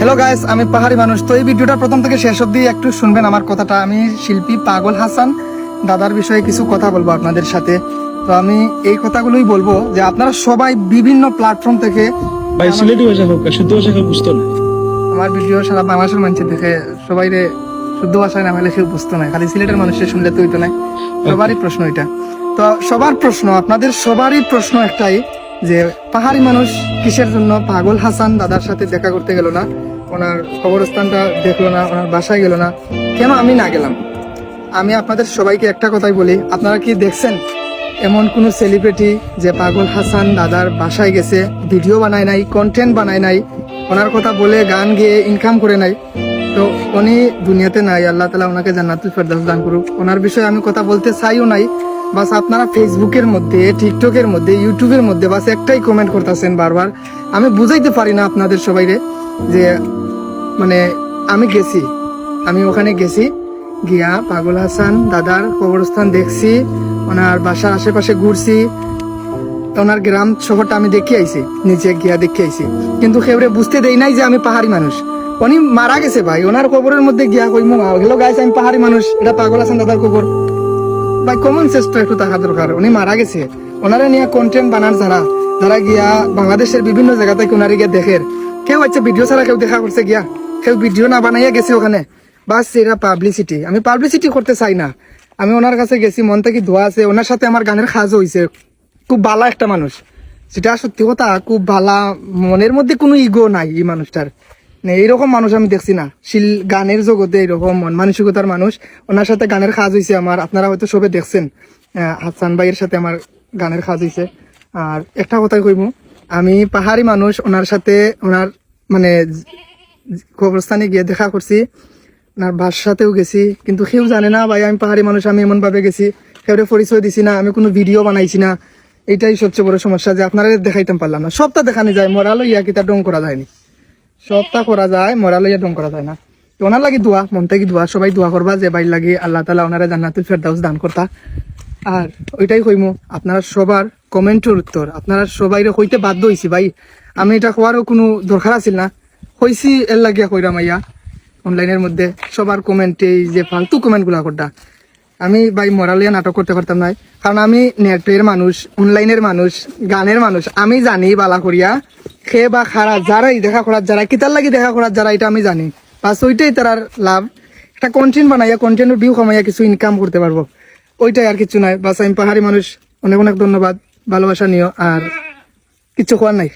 Hello guys আমি পাহাড়ি মানুষ। তো এই ভিডিওটা প্রথম থেকে শেষ অব্দি একটু শুনবেন আমার কথাটা। আমি শিল্পী পাগল হাসান। দাদার বিষয়ে কিছু কথা বলব আপনাদের সাথে। তো আমি এই কথাগুলোই বলব যে আপনারা সবাই বিভিন্ন প্ল্যাটফর্ম থেকে ভাই সিলেটি ভাষা হোক শুদ্ধ ভাষা কেউ বুঝতো না। আমার ভিডিও সারা বাংলাদেশের মানুষ দেখে সবাই রে শুদ্ধ ভাষায় না হলে কেউ বুঝতো না। খালি সিলেটের মানুষের শুনলে তো হইতো না। সবারই প্রশ্ন এটা। তো সবার প্রশ্ন আপনাদের সবারই প্রশ্ন একটাই যে পাহাড়ি মানুষ কিসের জন্য পাগল হাসান দাদার সাথে দেখা করতে গেল না? ওনার কবরস্থানটা দেখল না, ওনার বাসায় গেল না। কেন আমি না গেলাম? আমি আপনাদের সবাইকে একটা কথাই বলি, আপনারা কি দেখছেন? এমন কোন সেলিব্রিটি যে পাগল হাসান দাদার বাসায় গেছে ভিডিও বানায় নাই কন্টেন্ট বানায় নাই, ওনার কথা বলে গান গেয়ে ইনকাম করে নাই। তো উনি দুনিয়াতে নাই, আল্লাহ তালা ওনাকে জান্নাতুল ফেরদাউস দান করুক। ওনার বিষয়ে আমি কথা বলতে চাইও নাই। বাস আপনারা ফেসবুকের মধ্যে, টিকটকের মধ্যে, ইউটিউবের মধ্যে বাস একটাই কমেন্ট করতেছেন বারবার। আমি বুঝাইতে পারি না আপনাদের সবাইরে যে মানে আমি গেছি। আমি ওখানে গেছি, গিয়া পাগল হাসান দাদার কবরস্থান দেখছি, ওনার বাসার আশেপাশে ঘুরছি, ওনার গ্রাম শহরটা আমি দেখে আইছি নিচে গিয়া দেখে আইছি। কিন্তু কেউরে বুঝতে দেই নাই যে আমি পাহাড়ি মানুষ। উনি মারা গেছে ভাই, ওনার কবরের মধ্যে গিয়া কইমু হ্যালো গাইস আমি পাহাড়ি মানুষ, এটা পাগল হাসান দাদার কবর। ভাই কমন সেন্স তো একটু থাকা দরকার। উনি মারা গেছে। ওনারা নিয়ে কন্টেন্ট বানার যারা যারা গিয়া বাংলাদেশের বিভিন্ন জায়গা থেকে ওনারে গিয়া দেখে। কেউ আচ্ছা ভিডিও ছাড়া কেউ দেখা করছে গিয়া। কেউ ভিডিও না বানাইয়া গেছে ওখানে। বাস এটা পাবলিসিটি আমি পাবলিসিটি করতে চাই না। আমি ওনার কাছে গেছি, মন থেকে ধোয়া আছে। ওনার সাথে আমার গানের খাজ হয়েছে খুব ভালো একটা মানুষ। সেটা সত্যি কথা, খুব ভালা মনের মধ্যে কোনো ইগো নাই এই মানুষটার। মানে এইরকম মানুষ আমি দেখছি না। শিল, গানের জগতে এইরকম মন মানসিকতার মানুষ। ওনার সাথে গানের কাজ হয়েছে আমার। আপনারা হয়তো সবে দেখছেন হাসান ভাইয়ের সাথে আমার গানের কাজ হয়েছে আর একটা কথাই কইমু আমি পাহাড়ি মানুষ, ওনার সাথে ওনার মানে কবরস্থানে গিয়ে দেখা করছি, ওনার বাসাতেও গেছি। কিন্তু কেউ জানে না, ভাই, আমি পাহাড়ি মানুষ, আমি এমনভাবে গেছি। কেউরে পরিচয় দিছি না, আমি কোনো ভিডিও বানাইছি না। এটাই সবচেয়ে বড় সমস্যা যে আপনারা দেখাইতে পারলাম না। সবটা দেখানো যায়, মরালো ইয়া কিতা ডং করা যায়নি। সবটা করা যায় মরালো ইয়া ডং করা যায় না। তো ওনার লাগি দোয়া, মন থেকে দোয়া, সবাই দোয়া করবা যে বাইর লাগি আল্লাহ তালা ওনারা জান্নাতুল ফেরদাউস দান করতা। আর ওইটাই কইমু আপনারা সবার কমেন্টের উত্তর, আপনারা সবাই হইতে বাধ্য হইছি ভাই। আমি এটা হওয়ারও কোনো দরকার আছিল না। হইছি এর লাগিয়া কইরা মাইয়া, অনলাইনের মধ্যে সবার কমেন্ট যে ফালতু কমেন্টগুলা করতা আমি ভাই মরালিয়া নাটক করতে পারতাম না কারণ আমি নেটের মানুষ, অনলাইনের মানুষ, গানের মানুষ, আমি জানি বালা করিয়া খে বা খারা যারাই দেখা করার, যারা কিতার লাগি দেখা করার, যারা এটা আমি জানি। বাস ওইটাই তার লাভ। একটা কন্টেন্ট বানাইয়া কন্টেন্টের ভিউ কমাইয়া কিছু ইনকাম করতে পারব। ওইটাই আর কিছু নাই। বাস আমি পাহাড়ি মানুষ, অনেক অনেক ধন্যবাদ। ভালোবাসা নিও। আর কিছু করার নাই।